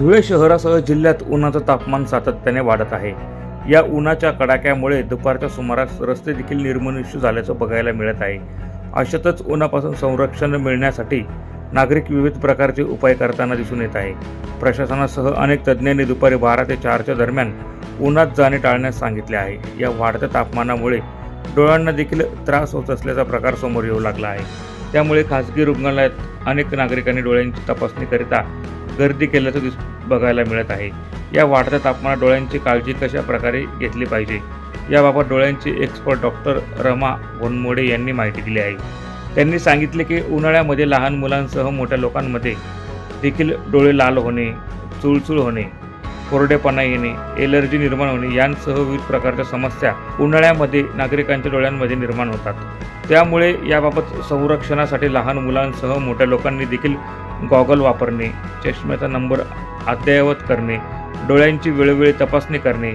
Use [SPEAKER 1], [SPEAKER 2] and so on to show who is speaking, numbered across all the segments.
[SPEAKER 1] धुळे शहरासह जिल्ह्यात उन्हाचं तापमान सातत्याने वाढत आहे. या उन्हाच्या कडाक्यामुळे दुपारच्या सुमारास रस्ते देखील निर्मनुष्य झाल्याचं बघायला मिळत आहे. अशातच उन्हापासून संरक्षण मिळण्यासाठी नागरिक विविध प्रकारचे उपाय करताना दिसून येत आहे. प्रशासनासह अनेक तज्ज्ञांनी दुपारी बारा ते चारच्या दरम्यान उन्हात जाणे टाळण्यास सांगितले आहे. या वाढत्या तापमानामुळे डोळ्यांना देखील त्रास होत असल्याचा प्रकार समोर येऊ लागला आहे. त्यामुळे खासगी रुग्णालयात अनेक नागरिकांनी डोळ्यांची तपासणीकरिता गर्दी केल्याचं दिस बघायला मिळत आहे. या वाढत्या तापमानात डोळ्यांची काळजी कशा प्रकारे घेतली पाहिजे? याबाबत डोळ्यांचे एक्सपर्ट डॉक्टर रमा घोनमोडे यांनी माहिती दिली आहे. त्यांनी सांगितले की उन्हाळ्यामध्ये लहान मुलांसह मोठ्या लोकांमध्ये देखील डोळे लाल होणे चुळचुळ होणे कोरडेपणा येणे एलर्जी निर्माण होणे यांसह विविध प्रकारच्या समस्या उन्हाळ्यामध्ये नागरिकांच्या डोळ्यांमध्ये निर्माण होतात. त्यामुळे याबाबत संरक्षणासाठी लहान मुलांसह मोठ्या लोकांनी देखील गॉगल वापरणे चष्म्याचा नंबर अद्ययावत करणे डोळ्यांची वेळोवेळी तपासणी करणे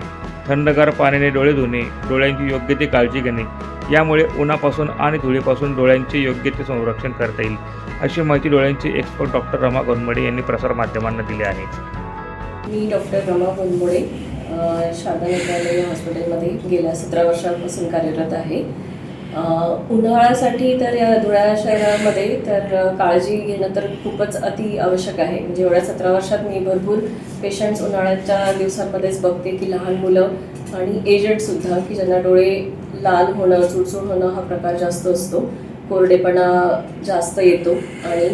[SPEAKER 1] थंडगार पाण्याने डोळे धुणे डोळ्यांची योग्य ती काळजी घेणे यामुळे उन्हापासून आणि धुळीपासून डोळ्यांचे योग्य ते संरक्षण करता येईल अशी माहिती डोळ्यांचे एक्सपर्ट डॉक्टर रमा गोनमडे यांनी प्रसारमाध्यमांना दिली आहे.
[SPEAKER 2] मी डॉक्टर रमा गोनमोडे शारदा नेत्रालय हॉस्पिटलमध्ये गेल्या सतरा वर्षांपासून कार्यरत आहे. उन्हाळ्यासाठी तर या धुळ्या शहरामध्ये तर काळजी घेणं तर खूपच अति आवश्यक आहे. म्हणजे एवढ्या सतरा वर्षात मी भरपूर पेशंट्स उन्हाळ्याच्या दिवसांमध्येच बघते की लहान मुलं आणि एजंटसुद्धा की ज्यांना डोळे लाल होणं चुळचुळ होणं हा प्रकार जास्त असतो. कोरडेपणा जास्त येतो आणि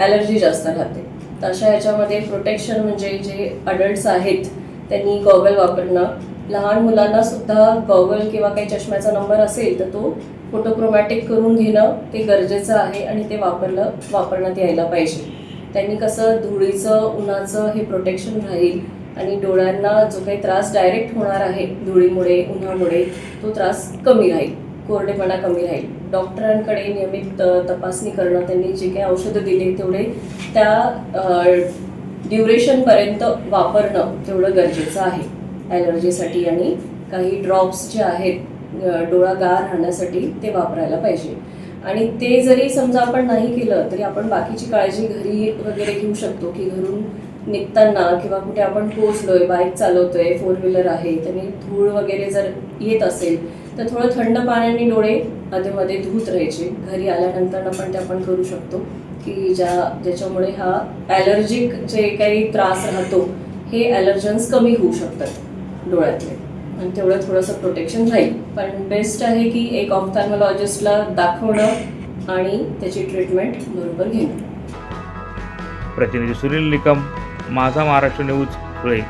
[SPEAKER 2] ॲलर्जी जास्त राहते. तर अशा याच्यामध्ये प्रोटेक्शन म्हणजे जे अडल्ट्स आहेत त्यांनी गॉगल वापरणं लहान मुलांना सुद्धा गॉगल किंवा काही चष्म्याचा नंबर असेल तर तो फोटोक्रोमॅटिक करून घेणं ते गरजेचं आहे आणि ते वापरलं वापरण्यात यायला पाहिजे. त्यांनी कसं धुळीचं उन्हाचं हे प्रोटेक्शन राहील आणि डोळ्यांना जो काही त्रास डायरेक्ट होणार आहे धुळीमुळे उन्हामुळे तो त्रास कमी राहील कोरडेपणा कमी राहील. डॉक्टरांकडे नियमित तपासणी करणं त्यांनी जे काही औषधं दिले तेवढे त्या ड्युरेशनपर्यंत वापरणं तेवढं गरजेचं आहे. ॲलर्जीसाठी आणि काही ड्रॉप्स जे आहेत डोळा गार राहण्यासाठी ते वापरायला पाहिजे. आणि ते जरी समजा आपण नाही केलं तरी आपण बाकीची काळजी घरी वगैरे घेऊ शकतो की घरून निघताना किंवा कुठे आपण पोचलोय बाईक चालवतोय फोर व्हीलर आहे त्यांनी धूळ वगैरे जर येत असेल तर थोडं थंड पाण्याने डोळे मध्ये धूत राहायचे. घरी आल्यानंतर पण ते आपण करू शकतो की ज्या ज्याच्यामुळे हा ॲलर्जिक जे काही त्रास राहतो हे ॲलर्जन्स कमी होऊ शकतात. डोळ्यातले. आणि तेवढं थोडंसं प्रोटेक्शन राहील. पण बेस्ट आहे की एक ऑफ्थॅल्मॉलॉजिस्टला दाखवणं आणि त्याची ट्रीटमेंट बरोबर घेणं.
[SPEAKER 1] प्रतिनिधी सुनील निकम माझा महाराष्ट्र न्यूज धुळे